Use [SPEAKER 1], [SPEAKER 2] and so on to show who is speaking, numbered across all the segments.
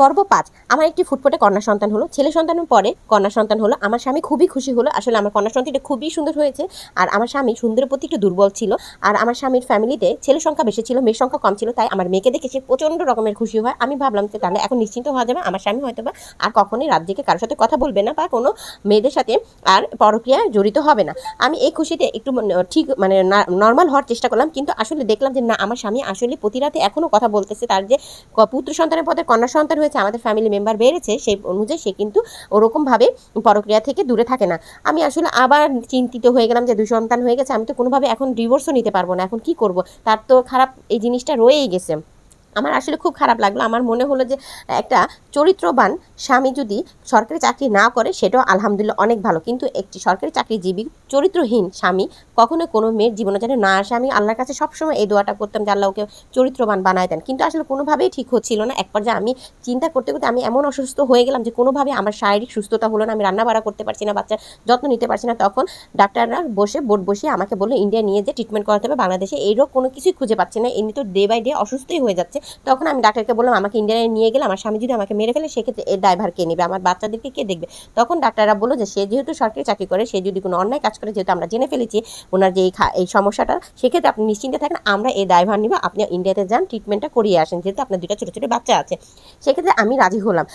[SPEAKER 1] পর্ব পাঁচ, আমার একটি ফুটফুটে কন্যা সন্তান হলো। ছেলে সন্তানের পরে কন্যা সন্তান হলো। আমার স্বামী খুবই খুশি হলো। আসলে আমার কন্যা সন্তানটা খুবই সুন্দর হয়েছে। আর আমার স্বামী সুন্দরের প্রতি একটু দুর্বল ছিল। আর আমার স্বামীর ফ্যামিলিতে ছেলের সংখ্যা বেশি ছিল, মেয়ের সংখ্যা কম ছিল। তাই আমার মেয়েকে দেখে সে প্রচণ্ড রকমের খুশি হয়। আমি ভাবলাম যে তাহলে এখন নিশ্চিন্ত হওয়া যাবে। আমার স্বামী হয়তো বা আর কখনোই রাত দিকে কারোর সাথে কথা বলবে না বা কোনো মেয়েদের সাথে আর পরক্রিয়ায় জড়িত হবে না। আমি এই খুশিতে একটু ঠিক মানে নর্মাল হওয়ার চেষ্টা করলাম। কিন্তু আসলে দেখলাম যে না, আমার স্বামী আসলে প্রতি রাতে এখনও কথা বলতেছে। তার যে পুত্র সন্তানের পথে কন্যা সন্তান হয়েছে আমাদের ফ্যামিলি মেম্বার বেড়েছে, সেই অনুযায়ী সে কিন্তু ওরকমভাবে পরক্রিয়া থেকে দূরে থাকে না। আমি আসলে আবার চিন্তিত হয়ে গেলাম যে দুই সন্তান হয়ে গেছে, আমি তো কোনোভাবে এখন ডিভোর্সও নিতে পারব না, এখন কি করব? তার তো খারাপ এই জিনিসটা রয়েই গেছে। আমার আসলে খুব খারাপ লাগল। আমার মনে হলো যে, একটা চরিত্রবান স্বামী যদি সরকারি চাকরি না করে, সেটাও আলহামদুলিল্লাহ অনেক ভালো। কিন্তু একটি সরকারি চাকরিজীবী চরিত্রহীন স্বামী, কখনো কোনো মেয়ের জীবনে যেন না আসে। আমি আল্লাহর কাছে সবসময় এই দোয়াটা করতাম যে, আল্লাহ ওকে চরিত্রবান বানায় দেন। কিন্তু আসলে কোনোভাবেই ঠিক হচ্ছিল না। এক পর্যায়ে আমি চিন্তা করতে করতে আমি এমন অসুস্থ হয়ে গেলাম যে কোনোভাবে আমার শারীরিক সুস্থতা হলো না। আমি রান্না বাড়া করতে পারছি না, বাচ্চার যত্ন নিতে পারছি না। তখন ডাক্তাররা বসে, বোর্ড বসিয়ে আমাকে বলল, ইন্ডিয়া নিয়ে যে ট্রিটমেন্ট করাতে হবে, বাংলাদেশে এই রোগ কোনো কিছুই খুঁজে পাচ্ছি না। এমনি তো ডে বাই ডে অসুস্থই হয়ে যাচ্ছে। তখন আমি ডাক্তারকে বললাম, আমাকে ইন্ডিয়ায় নিয়ে গেলে আমার স্বামী যদি আমাকে মেরে ফেলে, সেক্ষেত্রে এর ড্রাইভার কে নেবে? আমার বাচ্চাদেরকে কে দেখবে? তখন ডাক্তাররা বলল যে, সে যেহেতু সরকারি চাকরি করে, সে যদি কোনো অন্যায় কাজ করে, যেহেতু আমরা জেনে ফেলেছি ওনার যে এই সমস্যাটা, সেক্ষেত্রে আপনি নিশ্চিন্তে থাকেন, আমরা এই ড্রাইভার নিব, আপনি ইন্ডিয়াতে যান ট্রিটমেন্টটা করিয়ে আসেন, যেহেতু আপনার দুটো ছোটো ছোটো বাচ্চা আছে। সেক্ষেত্রে আমি রাজি হলাম।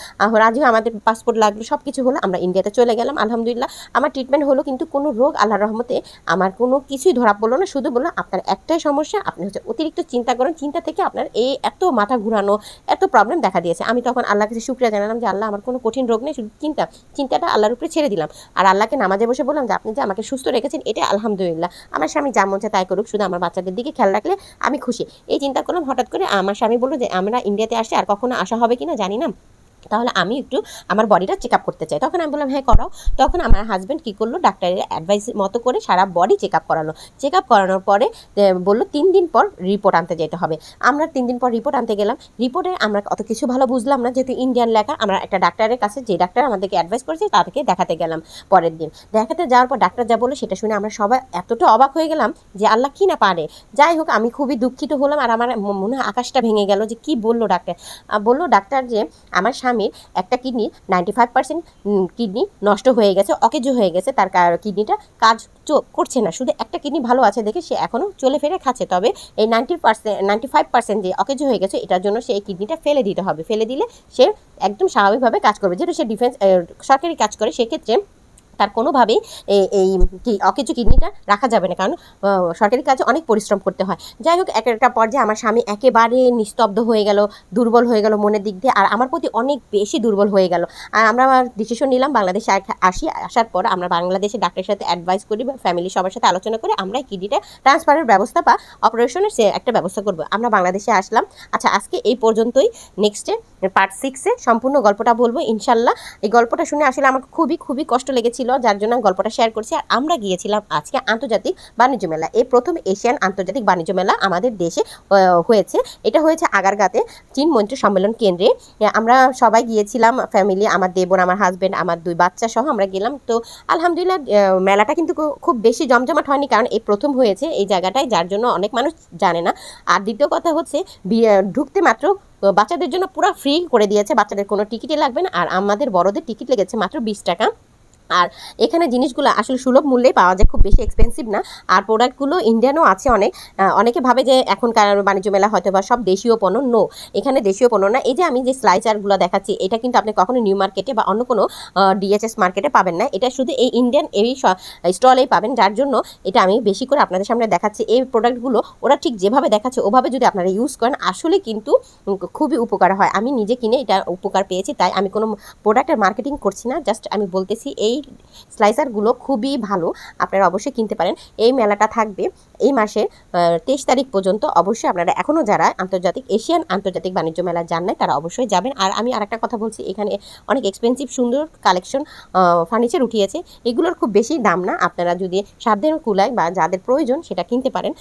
[SPEAKER 1] রাজি হয়ে আমাদের পাসপোর্ট লাগল সব কিছু হলো, আমরা ইন্ডিয়াতে চলে গেলাম, আলহামদুলিল্লাহ। আমার ট্রিটমেন্ট হলো, কিন্তু কোনো রোগ, আল্লাহর রহমতে আমার কোনো কিছুই ধরা পড়ল না, শুধু বলল, আপনার একটাই সমস্যা, আপনি হচ্ছে অতিরিক্ত চিন্তা করেন, চিন্তা থেকে আপনার এই এত মাথা ঘুরানো, এত প্রবলেম দেখা দিয়েছে। আমি তখন আল্লাহ কাছে শুক্রিয়া জানালাম যে, আল্লাহ, আমার কোনো কঠিন রোগ নেই, শুধু চিন্তা। চিন্তাটা আল্লাহর উপরে ছেড়ে দিলাম। আর আল্লাহকে নামাজে বসে বললাম যে, আপনি যে আমাকে সুস্থ রেখেছেন, এটা আলহামদুলিল্লাহ। আমার স্বামী যা মন তাই করুক, শুধু আমার বাচ্চাদের দিকে খেয়াল রাখলে আমি খুশি। এই চিন্তা করলাম, হঠাৎ করে আমার স্বামী বলল যে, আমরা ইন্ডিয়াতে আসি আর কখনো আসা হবে কিনা জানি না। তাহলে আমি একটু আমার বডিটা চেক আপ করতে চাই। তখন আমি বললাম হ্যাঁ করাও। তখন আমার হাজব্যান্ড কী করল? ডাক্তারের অ্যাডভাইস মতো করে সারা বডি চেক আপ করালো। চেক আপ করানোর পরে বলল, তিন দিন পর রিপোর্ট আনতে যেতে হবে। আমরা তিন দিন পর রিপোর্ট আনতে গেলাম। রিপোর্টে আমরা অত কিছু ভালো বুঝলাম না, যেহেতু ইন্ডিয়ান লেখা। আমরা একটা ডাক্তারের কাছে যে ডাক্তার আমাদেরকে অ্যাডভাইস করেছে, তাদেরকে দেখাতে গেলাম পরের দিন। দেখাতে যাওয়ার পর ডাক্তার যা বলল, সেটা শুনে আমরা সবাই এতটা অবাক হয়ে গেলাম যে আল্লাহ কি না পারে। যাই হোক, আমি খুবই দুঃখিত হলাম আর আমার মনে আকাশটা ভেঙে গেল যে কি বলল ডাক্তার। বলল, ডাক্তার যে, আমার স্বামীর একটা kidney ninety five percent kidney নষ্ট হয়ে গেছে, অকেজ হয়ে গেছে, তার কিডনিটা কাজ করছে না। শুধু একটা কিডনি ভালো আছে দেখে সে এখনও চলে ফেরে খাচ্ছে। তবে এই ninety percent ninety five percent যে অকেজ হয়ে গেছে, এটার জন্য সে এই কিডনিটা ফেলে দিতে হবে। ফেলে দিলে সে একদম স্বাভাবিকভাবে কাজ করবে। যেহেতু সে ডিফেন্স সরকারি কাজ করে, সেক্ষেত্রে তার কোনোভাবেই এই- অকেজো কিডনিটা রাখা যাবে না। কারণ সরকারি কাজে অনেক পরিশ্রম করতে হয়। যাই হোক, এক একটা পর্যায়ে আমার স্বামী একেবারে নিস্তব্ধ হয়ে গেল, দুর্বল হয়ে গেল মনের দিক দিয়ে, আর আমার প্রতি অনেক বেশি দুর্বল হয়ে গেল। আর আমরা ডিসিশন নিলাম, বাংলাদেশে আসি, আসার পর আমরা বাংলাদেশে ডাক্তারের সাথে অ্যাডভাইস করি বা ফ্যামিলি সবার সাথে আলোচনা করে আমরা কিডনিটা ট্রান্সফারের ব্যবস্থা বা অপারেশনের সে একটা ব্যবস্থা করব। আমরা বাংলাদেশে আসলাম। আচ্ছা আজকে এই পর্যন্তই। নেক্সটে পার্ট সিক্সে সম্পূর্ণ গল্পটা বলব, ইনশাল্লাহ। এই গল্পটা শুনে আসলে আমার খুবই খুবই কষ্ট লেগেছিল, যার জন্য গল্পটা শেয়ার করছি। আর আমরা গিয়েছিলাম আজকে আন্তর্জাতিক বাণিজ্য মেলা। এই প্রথম এশিয়ান আন্তর্জাতিক বাণিজ্য মেলা আমাদের দেশে হয়েছে। এটা হয়েছে আগারগাতে চীন মন্ত্রী সম্মেলন কেন্দ্রে। আমরা সবাই গিয়েছিলাম ফ্যামিলি আমার দেবর, আমার হাজব্যান্ড আমার দুই বাচ্চা সহ আমরা গেলাম। তো আলহামদুলিল্লাহ মেলাটা কিন্তু খুব বেশি জমজমাট হয়নি, কারণ এই প্রথম হয়েছে এই জায়গাটায়, যার জন্য অনেক মানুষ জানে না। আর দ্বিতীয় কথা হচ্ছে ঢুকতে মাত্র আহ, বাচ্চাদের জন্য পুরো ফ্রি করে দিয়েছে। বাচ্চাদের কোনো টিকিটই লাগবে না। আর আমাদের বড়দের টিকিট লেগেছে মাত্র বিশ টাকা। আর এখানে জিনিসগুলো আসলে সুলভ মূল্যেই পাওয়া যায়, খুব বেশি এক্সপেন্সিভ না। আর প্রোডাক্টগুলো ইন্ডিয়ানও আছে অনেক। অনেকে ভাবে যে এখনকার বাণিজ্য মেলা হয়তো বা সব দেশীয় পণ্য। নো এখানে দেশীয় পণ্য না। এই যে আমি যে স্লাইসারগুলো দেখাচ্ছি, এটা কিন্তু আপনি কখনো নিউ মার্কেটে বা অন্য কোনো ডিএচএস মার্কেটে পাবেন না। এটা শুধু এই ইন্ডিয়ান এই স্টলেই পাবেন, যার জন্য এটা আমি বেশি করে আপনাদের সামনে দেখাচ্ছি। এই প্রোডাক্টগুলো ওরা ঠিক যেভাবে দেখাচ্ছে, ওভাবে যদি আপনারা ইউজ করেন, আসলে কিন্তু খুবই উপকার হয়। আমি নিজে কিনে এটা উপকার পেয়েছি, তাই আমি কোনো প্রোডাক্টের মার্কেটিং করছি না। জাস্ট আমি বলতেছি, এই স্লাইসারগুলো খুবই ভালো, আপনারা অবশ্যই কিনতে পারেন। এই মেলাটা থাকবে এই মাসের তেইশ তারিখ পর্যন্ত। অবশ্যই আপনারা এখনও যারা আন্তর্জাতিক, এশিয়ান আন্তর্জাতিক বাণিজ্য মেলা যান নাই, তারা অবশ্যই যাবেন। আর আমি আরেকটা কথা বলছি, এখানে অনেক এক্সপেন্সিভ সুন্দর কালেকশন ফার্নিচার উঠিয়েছে। এগুলোর খুব বেশি দাম না। আপনারা যদি সাধ্যের কুলায় বা যাদের প্রয়োজন সেটা কিনতে পারেন।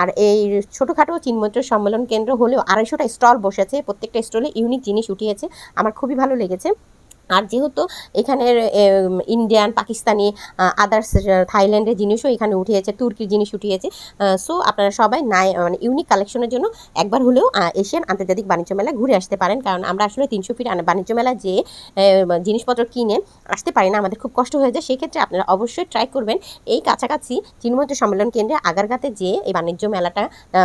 [SPEAKER 1] আর এই ছোটোখাটো চিনমন্ত্র সম্মেলন কেন্দ্র হলেও আড়াইশোটা স্টল বসেছে। প্রত্যেকটা স্টলে ইউনিক জিনিস উঠিয়েছে। আমার খুবই ভালো লেগেছে। আর যেহেতু এখানের ইন্ডিয়ান, পাকিস্তানি আদার্স থাইল্যান্ডের জিনিসও এখানে উঠিয়েছে, তুর্কির জিনিস উঠিয়েছে সো আপনারা সবাই নাই মানে ইউনিক কালেকশনের জন্য একবার হলেও এশিয়ান আন্তর্জাতিক বাণিজ্য মেলা ঘুরে আসতে পারেন। কারণ আমরা আসলে তিনশো ফিট বাণিজ্য মেলা যে জিনিসপত্র কিনে আসতে পারি না, আমাদের খুব কষ্ট হয়ে যায়। সেক্ষেত্রে আপনারা অবশ্যই ট্রাই করবেন। এই কাছাকাছি চিনমন্ত্র সম্মেলন কেন্দ্রে আগারগাতে যে, এই বাণিজ্য মেলাটা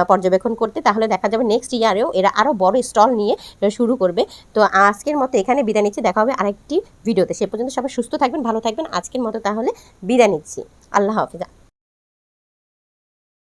[SPEAKER 1] পর্যবেক্ষণ করতে, তাহলে দেখা যাবে নেক্সট ইয়ারেও এরা আরও বড় স্টল নিয়ে শুরু করবে। তো আজকের মতো এখানে বিদায় নিচ্ছে। দেখা হবে আরেকটি ভিডিওতে। সে পর্যন্ত সবাই সুস্থ থাকবেন, ভালো থাকবেন। আজকের মতো তাহলে বিদায় নিচ্ছি। আল্লাহ হাফিজা।